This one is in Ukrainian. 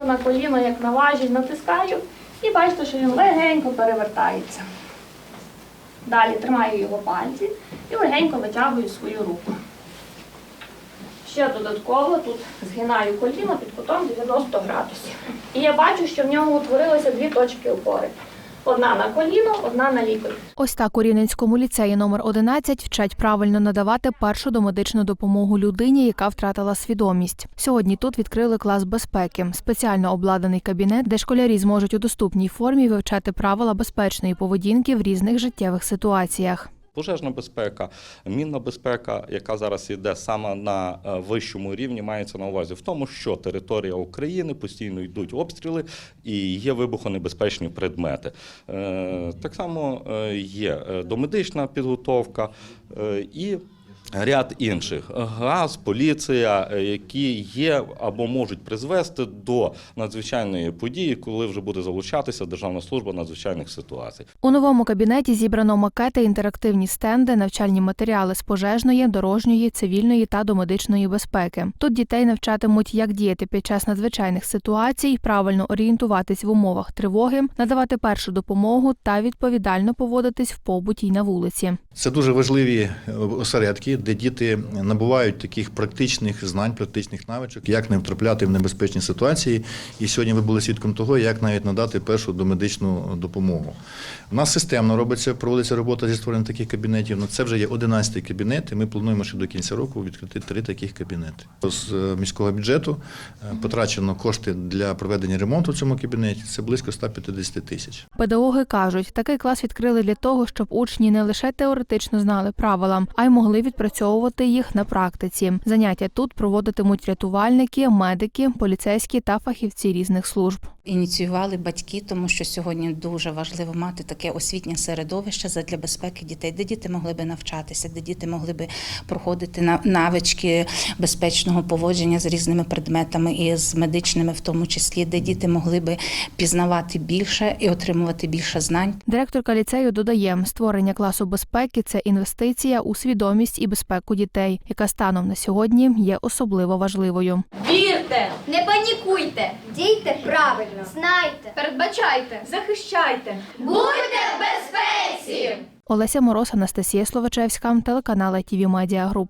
На коліно, як на важіль, натискаю і бачите, що він легенько перевертається. Далі тримаю його пальці і легенько витягую свою руку. Ще додатково тут згинаю коліно під кутом 90 градусів. І я бачу, що в ньому утворилися дві точки опори. Одна на коліно, одна на лікоть. Ось так у Рівненському ліцеї номер 11 вчать правильно надавати першу домедичну допомогу людині, яка втратила свідомість. Сьогодні тут відкрили клас безпеки, спеціально обладнаний кабінет, де школярі зможуть у доступній формі вивчати правила безпечної поведінки в різних життєвих ситуаціях. Пожежна безпека, мінна безпека, яка зараз йде саме на е, вищому рівні, мається на увазі в тому, що територія України постійно йдуть обстріли і є вибухонебезпечні предмети. Е, Так само е, є домедична підготовка і. Ряд інших газ, поліція, е, які є або можуть призвести до надзвичайної події, коли вже буде залучатися Державна служба надзвичайних ситуацій. У новому кабінеті зібрано макети, інтерактивні стенди, навчальні матеріали з пожежної, дорожньої, цивільної та домедичної безпеки. Тут дітей навчатимуть, як діяти під час надзвичайних ситуацій, правильно орієнтуватись в умовах тривоги, надавати першу допомогу та відповідально поводитись в побуті й на вулиці. Це дуже важливі е, де діти набувають таких практичних знань, практичних навичок, як не втрапляти в небезпечні ситуації. І сьогодні ви були свідком того, як навіть надати першу домедичну допомогу. У нас системно робиться, проводиться робота зі створенням таких кабінетів. Ну, це вже є 11 кабінет, і ми плануємо ще до кінця року відкрити три таких кабінети. З е, міського бюджету е, потрачено кошти для проведення ремонту в цьому кабінеті. Це близько 150 тисяч. Педагоги кажуть, такий клас відкрили для того, щоб учні не лише теоретично знали правила, а й могли відпрацьовувати їх на практиці. Заняття тут проводитимуть рятувальники, медики, поліцейські та фахівці різних служб. Ініціювали батьки, тому що сьогодні дуже важливо мати таке освітнє середовище задля безпеки дітей, де діти могли би навчатися, де діти могли би проходити на- навички безпечного поводження з різними предметами і з медичними, в тому числі, де діти могли би пізнавати більше і отримувати більше знань. Директорка ліцею додає, створення класу безпеки це інвестиція у свідомість і безпеку дітей, яка станом на сьогодні є особливо важливою. Вірте, Не панікуйте, дійте правильно, знайте, передбачайте, захищайте. будьте в безпеці! Олеся Мороз, Анастасія Словачевська, телеканал ТВ Медіа Group.